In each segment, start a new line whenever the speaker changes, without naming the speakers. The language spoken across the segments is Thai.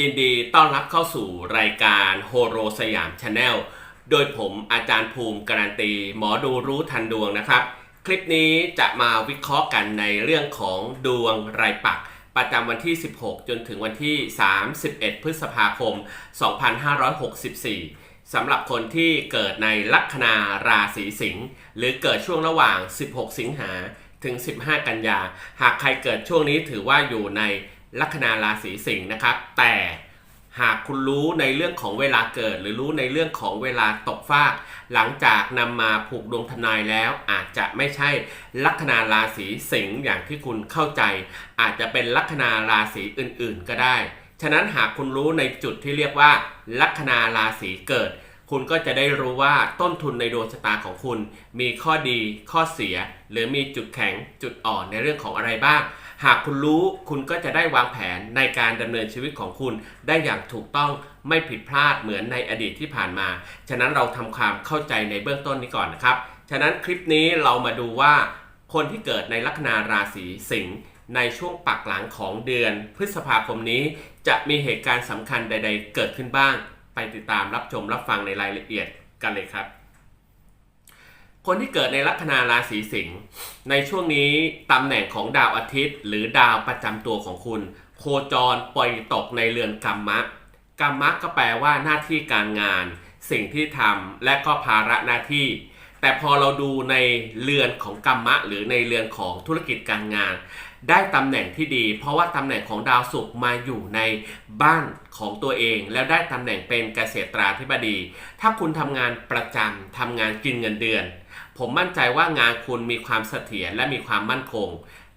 ยินดีต้อนรับเข้าสู่รายการโฮโรสยามชาแนลโดยผมอาจารย์ภูมิการันตี หมอดูรู้ทันดวงนะครับ คลิปนี้จะมาวิเคราะห์กันในเรื่องของดวงรายปัก ประจำวันที่ 16 จนถึงวันที่ 31 พฤษภาคม 2564 สำหรับคนที่เกิดในลัคนาราศีสิงห์หรือเกิดช่วงระหว่าง 16 สิงหาถึง 15 กันยา หากใครเกิดช่วงนี้ถือว่าอยู่ใน ลัคนาราศีสิงห์นะครับ แต่หากคุณรู้ในเรื่องของเวลาเกิด หรือรู้ในเรื่องของเวลาตกฟาก หลังจากนำมาผูกดวงทนายแล้ว อาจจะไม่ใช่ลัคนาราศีสิงห์อย่างที่คุณเข้าใจ อาจจะเป็นลัคนาราศีอื่นๆก็ได้ ฉะนั้นหากคุณรู้ในจุดที่เรียกว่า ลัคนาราศีเกิด คุณก็จะได้รู้ว่าต้นทุนในดวงชะตาของคุณ มีข้อดีข้อเสีย หรือมีจุดแข็งจุดอ่อนในเรื่องของอะไรบ้าง หากคุณรู้คุณก็จะได้วางแผนในการดำเนินชีวิตของคุณ ได้อย่างถูกต้องไม่ผิดพลาดเหมือนในอดีตที่ผ่านมา ฉะนั้นเราทำความเข้าใจในเบื้องต้นนี้ก่อนนะครับ ฉะนั้นคลิปนี้เรามาดูว่า คนที่เกิดในลัคนาราศีสิงห์ในช่วงปักหลังของเดือน พฤษภาคมนี้จะมีเหตุการณ์สำคัญใด ๆ เกิดขึ้นบ้าง ไปติดตามรับชมรับฟังในรายละเอียดกันเลยครับ คนที่เกิดในลัคนาราศีสิงห์ในช่วงนี้ตำแหน่งของดาวอาทิตย์ หรือดาวประจำตัวของคุณ โคจรปล่อยตกในเรือนกรรมะกรรมะก็แปลว่าหน้าที่การงาน สิ่งที่ทำและก็ภาระหน้าที่ แต่พอเราดูในเรือนของกรรมะ หรือในเรือนของธุรกิจการงาน ได้ตำแหน่งที่ดี เพราะว่าตำแหน่งของดาวศุกร์มาอยู่ในบ้านของตัวเอง แล้วได้ตำแหน่งเป็นเกษตราธิบดี ถ้าคุณทำงานประจำทำงานกินเงินเดือน ผมมั่นใจว่างานคุณมีความเสถียรและมีความมั่นคง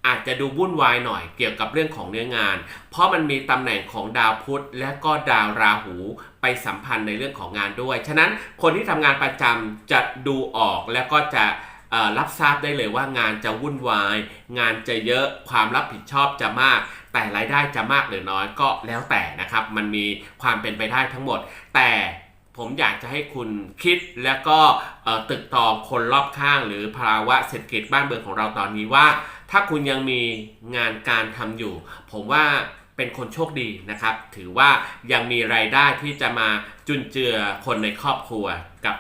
อาจจะดูวุ่นวายหน่อยเกี่ยวกับเรื่องของเนื้องาน เพราะมันมีตำแหน่งของดาวพุธและก็ดาวราหูไปสัมพันธ์ในเรื่องของงานด้วย ฉะนั้นคนที่ทำงานประจำจะดูออกและก็จะรับทราบได้เลยว่างานจะวุ่นวาย งานจะเยอะความรับผิดชอบจะมาก แต่รายได้จะมากหรือน้อยก็แล้วแต่นะครับ มันมีความเป็นไปได้ทั้งหมด แต่ ผมอยากจะให้คุณคิดแล้วก็ตึกตองคนรอบข้าง หรือภาวะเศรษฐกิจบ้านเมืองของเราตอนนี้ว่า ถ้าคุณยังมีงานการทำอยู่ ผมว่าเป็นคนโชคดีนะครับ ถือว่ายังมีรายได้ที่จะมาจุนเจือคนในครอบครัวกับ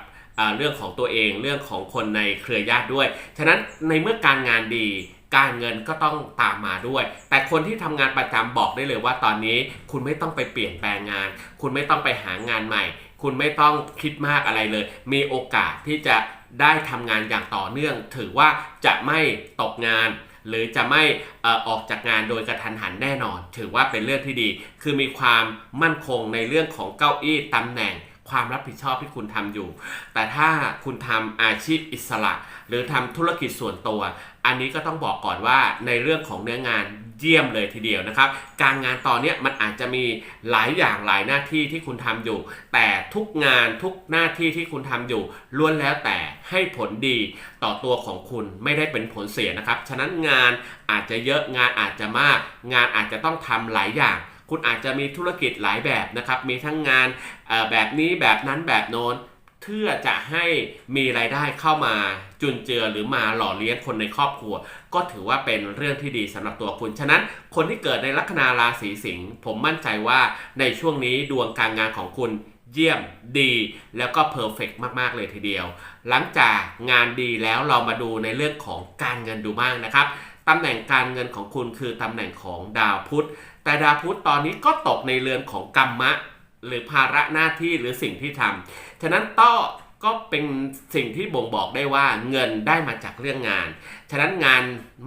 เรื่องของตัวเองเรื่องของคนในเครือญาติด้วย ฉะนั้นในเมื่อการงานดีการเงินก็ต้องตามมาด้วย แต่คนที่ทำงานประจำบอกได้เลยว่าตอนนี้คุณไม่ต้องไปเปลี่ยนแปลงงาน คุณไม่ต้องไปหางานใหม่ คุณไม่ต้องคิดมากอะไรเลย มีโอกาสที่จะได้ทำงานอย่างต่อเนื่อง ถือว่าจะไม่ตกงาน หรือจะไม่ออออกจากงานโดยกระทันหันแน่นอน ถือว่าเป็นเรื่องที่ดี คือมีความมั่นคงในเรื่องของเก้าอี้ตำแหน่งความรับผิดชอบที่คุณทำอยู่ แต่ถ้าคุณทำอาชีพอิสระ หรือทำธุรกิจส่วนตัว อันนี้ก็ต้องบอกก่อนว่าในเรื่องของเนื้องาน เยี่ยมเลยทีเดียวนะครับ การงานตอนนี้มันอาจจะมีหลายอย่างหลายหน้าที่ที่คุณทำอยู่ แต่ทุกงานทุกหน้าที่ที่คุณทำอยู่ล้วนแล้วแต่ให้ผลดีต่อตัวของคุณไม่ได้เป็นผลเสียนะครับ ฉะนั้นงานอาจจะเยอะงานอาจจะมาก งานอาจจะต้องทำหลายอย่างคุณอาจจะมีธุรกิจหลายแบบนะครับ มีทั้งงานแบบนี้แบบนั้นแบบโน้น เพื่อจะให้มีรายได้เข้ามาจุนเจือหรือมาหล่อเลี้ยงคนในครอบครัว ก็ถือว่าเป็นเรื่องที่ดีสำหรับตัวคุณ ฉะนั้นคนที่เกิดในลัคนาราศีสิงห์ผมมั่นใจว่าในช่วงนี้ดวงการงานของคุณเยี่ยมดี แล้วก็เพอร์เฟกมาก ๆ เลยทีเดียว หลังจากงานดีแล้วเรามาดูในเรื่องของการเงินดูบ้างนะครับตำแหน่งการเงินของคุณคือตำแหน่งของดาวพุธ แต่ดาวพุธตอนนี้ก็ตกในเรือนของกรรมะ หรือภาระหน้าที่หรือสิ่งที่ทำฉะนั้นต้อก็เป็นสิ่งที่บ่งบอกได้ว่าเงินได้มาจากเรื่องงาน ฉะนั้นงาน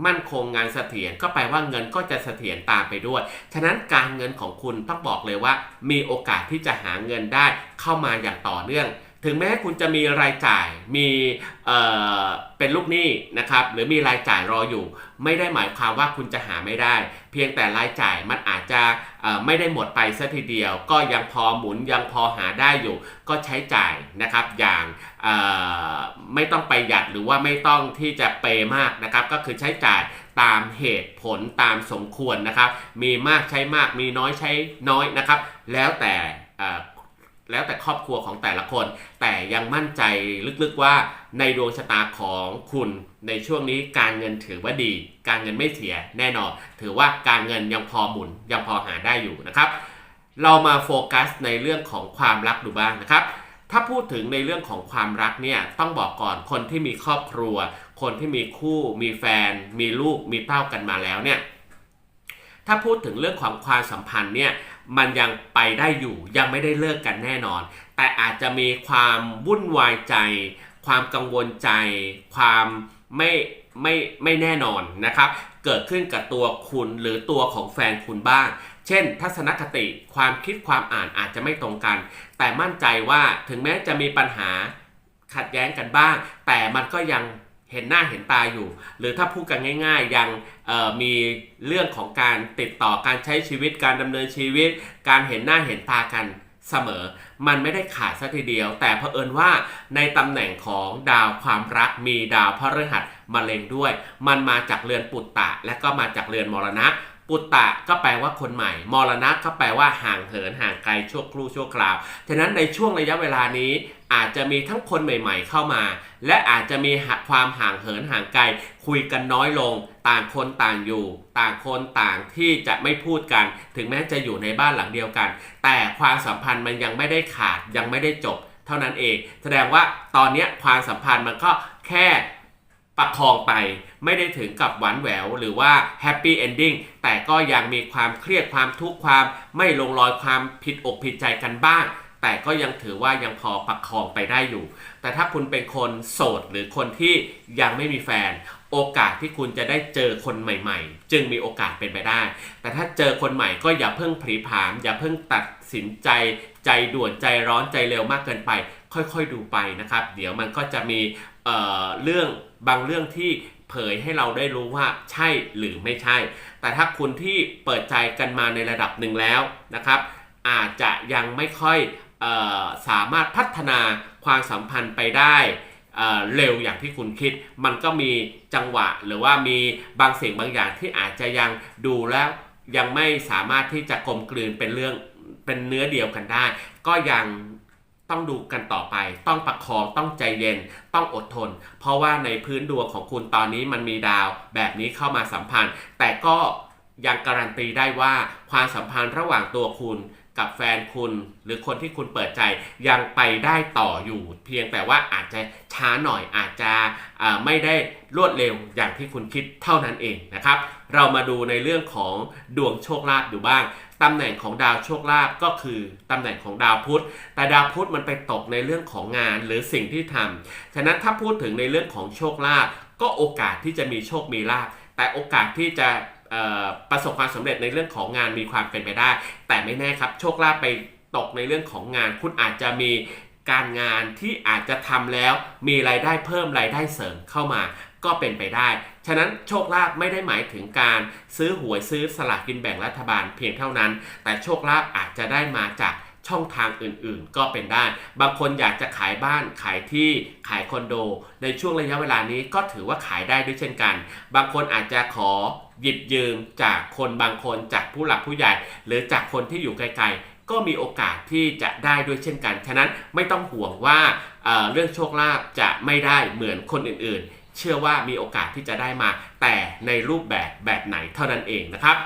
มั่นคงงานเสถียรก็แปลว่าเงินก็จะเสถียรตามไปด้วย ฉะนั้นการเงินของคุณต้องบอกเลยว่า มีโอกาสที่จะหาเงินได้เข้ามาอย่างต่อเนื่อง ถึงแม้คุณจะมีรายจ่ายมีเอ่อเป็นลูกหนี้นะครับหรือมีรายจ่ายรออยู่ ไม่ได้หมายความว่าคุณจะหาไม่ได้ เพียงแต่รายจ่ายมันอาจจะไม่ได้หมดไปซะทีเดียว ก็ยังพอหมุนยังพอหาได้อยู่ ก็ใช้จ่ายนะครับอย่างไม่ต้องไปหยัดหรือว่าไม่ต้องที่จะเปย์มากนะครับ ก็คือใช้จ่ายตามเหตุผลตามสมควรนะครับ มีมากใช้มากมีน้อยใช้น้อยนะครับ แล้วแต่ แล้วแต่ครอบครัวของแต่ละคน แต่ยังมั่นใจลึกๆว่าในดวงชะตาของคุณในช่วงนี้การเงินถือว่าดี การเงินไม่เสียแน่นอน ถือว่าการเงินยังพอหมุนยังพอหาได้อยู่นะครับ เรามาโฟกัสในเรื่องของความรักดูบ้างนะครับ ถ้าพูดถึงในเรื่องของความรักเนี่ยต้องบอกก่อนคนที่มีครอบครัว คนที่มีคู่มีแฟน มีลูกมีเต้ากันมาแล้วเนี่ยถ้าพูดถึงเรื่องของความสัมพันธ์เนี่ย มันยังไปได้อยู่ยังไม่ได้เลิกกันแน่นอน แต่อาจจะมีความวุ่นวายใจ ความกังวลใจ ความไม่ไม่ไม่แน่นอนนะครับ เกิดขึ้นกับตัวคุณหรือตัวของแฟนคุณบ้าง เช่น ทัศนคติความคิดความอ่านอาจจะไม่ตรงกัน แต่มั่นใจว่าถึงแม้จะมีปัญหาขัดแย้งกันบ้าง แต่มันก็ยัง เห็นหน้าเห็นตาอยู่ หรือถ้าพูดกันง่าย ๆ ยังมีเรื่องของการติดต่อการใช้ชีวิตการดำเนินชีวิต การเห็นหน้าเห็นตากันเสมอ มันไม่ได้ขาดสัทีเดียว แต่เผอิญว่าในตำแหน่งของดาวความรักมีดาวพระฤหัสมาเล็งด้วย มันมาจากเรือนปุตตะ และก็มาจากเรือนมรณะ ปุตตะก็แปลว่าคนใหม่ มรณะก็แปลว่าห่างเหินห่างไกลชั่วครู่ชั่วคราว ฉะนั้นในช่วงระยะเวลานี้ อาจจะมีทั้งคนใหม่ๆเข้ามา และอาจจะมีความห่างเหินห่างไกล คุยกันน้อยลง ต่างคนต่างอยู่ ต่างคนต่างที่จะไม่พูดกัน ถึงแม้จะอยู่ในบ้านหลังเดียวกัน แต่ความสัมพันธ์มันยังไม่ได้ขาดยังไม่ได้จบ เท่านั้นเอง แสดงว่าตอนนี้ความสัมพันธ์มันก็แค่ประคองไปไม่ได้ถึงกับหวานแหวว หรือว่าแฮปปี้เอนดิ้งแต่ก็ยังมีความเครียดความทุกข์ความไม่ลงรอยความผิดอกผิดใจกันบ้าง แต่ก็ยังถือว่ายังพอประคองไปได้อยู่ แต่ถ้าคุณเป็นคนโสดหรือคนที่ยังไม่มีแฟน โอกาสที่คุณจะได้เจอคนใหม่ ๆ จึงมีโอกาสเป็นไปได้ แต่ถ้าเจอคนใหม่ก็อย่าเพิ่งผลีผาม อย่าเพิ่งตัดสินใจใจด่วนใจร้อนใจเร็วมากเกินไป ค่อยๆดูไปนะครับ เดี๋ยวมันก็จะมีเเรื่องบางเรื่องที่เผยให้เราได้รู้ว่าใช่หรือไม่ใช่ แต่ถ้าคุณที่เปิดใจกันมาในระดับหนึ่งแล้วนะครับ อาจจะยังไม่ค่อย สามารถพัฒนาความสัมพันธ์ไปได้เร็วอย่างที่คุณคิด มันก็มีจังหวะหรือว่ามีบางสิ่งบางอย่างที่อาจจะยังดูแล้วยังไม่สามารถที่จะกลมกลืนเป็นเรื่องเป็นเนื้อเดียวกันได้ ก็ยังต้องดูกันต่อไป ต้องประคอง ต้องใจเย็น ต้องอดทน เพราะว่าในพื้นดวงของคุณตอนนี้มันมีดาวแบบนี้เข้ามาสัมพันธ์ แต่ก็ยังการันตีได้ว่าความสัมพันธ์ระหว่างตัวคุณ กับแฟนคุณ หรือคนที่คุณเปิดใจยังไปได้ต่ออยู่ เพียงแต่ว่าอาจจะช้าหน่อยอาจจะไม่ได้รวดเร็วอย่างที่คุณคิดเท่านั้นเองนะครับ เรามาดูในเรื่องของดวงโชคลาภดูบ้างตำแหน่งของดาวโชคลาภก็คือตำแหน่งของดาวพุธ แต่ดาวพุธมันไปตกในเรื่องของงานหรือสิ่งที่ทำฉะนั้นถ้าพูดถึงในเรื่องของโชคลาภก็โอกาสที่จะมีโชคมีลาภแต่โอกาสที่จะ ประสบความสำเร็จในเรื่องของงานมีความเป็นไปได้ แต่ไม่แน่ครับ โชคลาภไปตกในเรื่องของงาน คุณอาจจะมีการงานที่อาจจะทำแล้วมีรายได้เพิ่มรายได้เสริมเข้ามาก็เป็นไปได้ ฉะนั้นโชคลาภไม่ได้หมายถึงการซื้อหวยซื้อสลากกินแบ่งรัฐบาลเพียงเท่านั้น แต่โชคลาภอาจจะได้มาจาก ช่องทางอื่นๆ ก็เป็นได้ บางคนอยากจะขายบ้านขายที่ขายคอนโด ในช่วงระยะเวลานี้ก็ถือว่าขายได้ด้วยเช่นกัน บางคนอาจจะขอหยิบยืมจากคนบางคนจากผู้หลักผู้ใหญ่ หรือจากคนที่อยู่ไกลๆ ก็มีโอกาสที่จะได้ด้วยเช่นกัน ฉะนั้นไม่ต้องห่วงว่าเเรื่องโชคลาภจะไม่ได้เหมือนคนอื่นๆ เชื่อว่ามีโอกาสที่จะได้มา แต่ในรูปแบบแบบไหนเท่านั้นเองนะครับ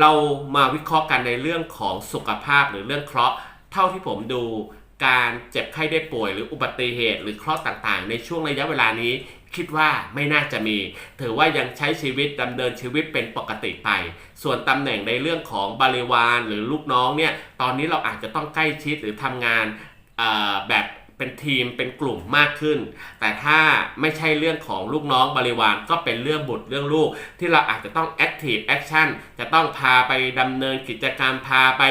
เรามาวิเคราะห์กันในเรื่องของสุขภาพหรือเรื่องเคราะห์ เท่าที่ผมดูการเจ็บไข้ได้ป่วยหรืออุบัติเหตุ หรือเคราะห์ต่างๆ ในช่วงระยะเวลานี้คิดว่าไม่น่าจะมี ถือว่ายังใช้ชีวิตดำเนินชีวิตเป็นปกติไป ส่วนตำแหน่งในเรื่องของบริวารหรือลูกน้องเนี่ย ตอนนี้เราอาจจะต้องใกล้ชิดหรือทำงานแบบเป็นทีมเป็นกลุ่มมากขึ้น แต่ถ้าไม่ใช่เรื่องของลูกน้องบริวารก็เป็นเรื่องบุตรเรื่องลูก ที่เราอาจจะต้อง active action จะต้องพาไปดำเนินกิจกรรมพาไป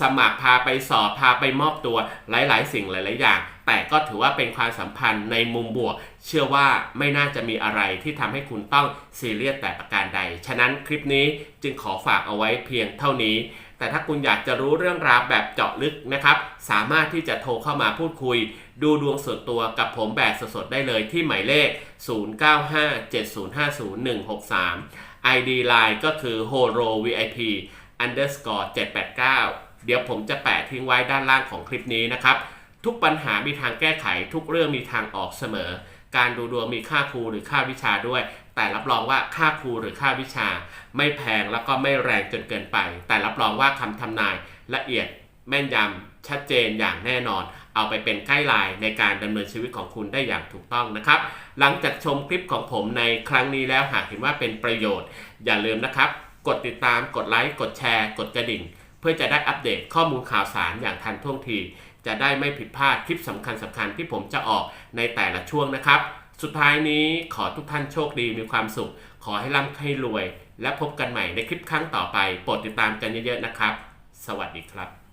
สมัครพาไปสอบพาไปมอบตัวหลาย ๆ สิ่งหลาย ๆ อย่าง แต่ก็ถือว่าเป็นความสัมพันธ์ในมุมบวก เชื่อว่าไม่น่าจะมีอะไรที่ทำให้คุณต้องซีเรียสแต่ประการใด ฉะนั้นคลิปนี้จึงขอฝากเอาไว้เพียงเท่านี้ แต่ถ้าคุณอยากจะรู้เรื่องราวแบบเจาะลึกนะครับ สามารถที่จะโทรเข้ามาพูดคุย ดูดวงส่วนตัวกับผมแบบสดๆได้เลยที่หมายเลข 0957050163 ID Line ก็คือ horo vip underscore 789 เดี๋ยวผมจะแปะทิ้งไว้ด้านล่างของคลิปนี้นะครับ ทุกปัญหามีทางแก้ไข ทุกเรื่องมีทางออกเสมอ การดูดวงมีค่าครูหรือค่าวิชาด้วย แต่รับรองว่าค่าครูหรือค่าวิชา ไม่แพงแล้วก็ไม่แรงจนเกินไป แต่รับรองว่าคำทำนายละเอียดแม่นยำชัดเจนอย่างแน่นอน เอาไปเป็นใกล้ไลน์ในการดำเนินชีวิตของคุณได้อย่างถูกต้องนะครับ หลังจากชมคลิปของผมในครั้งนี้แล้วหากเห็นว่าเป็นประโยชน์ อย่าลืมนะครับ กดติดตามกดไลค์กดแชร์ กดกระดิ่ง พื่อจะได้อัปเดตข้อมูลข่าวสารอย่างทันท่วงที จะได้ไม่ผิดพลาดคลิปสำคัญสำคัญที่ผมจะออกในแต่ละช่วงนะครับ สุดท้ายนี้ขอทุกท่านโชคดีมีความสุข ขอให้ร่ำให้รวย และพบกันใหม่ในคลิปครั้งต่อไป โปรดติดตามกันเยอะๆนะครับ สวัสดีครับ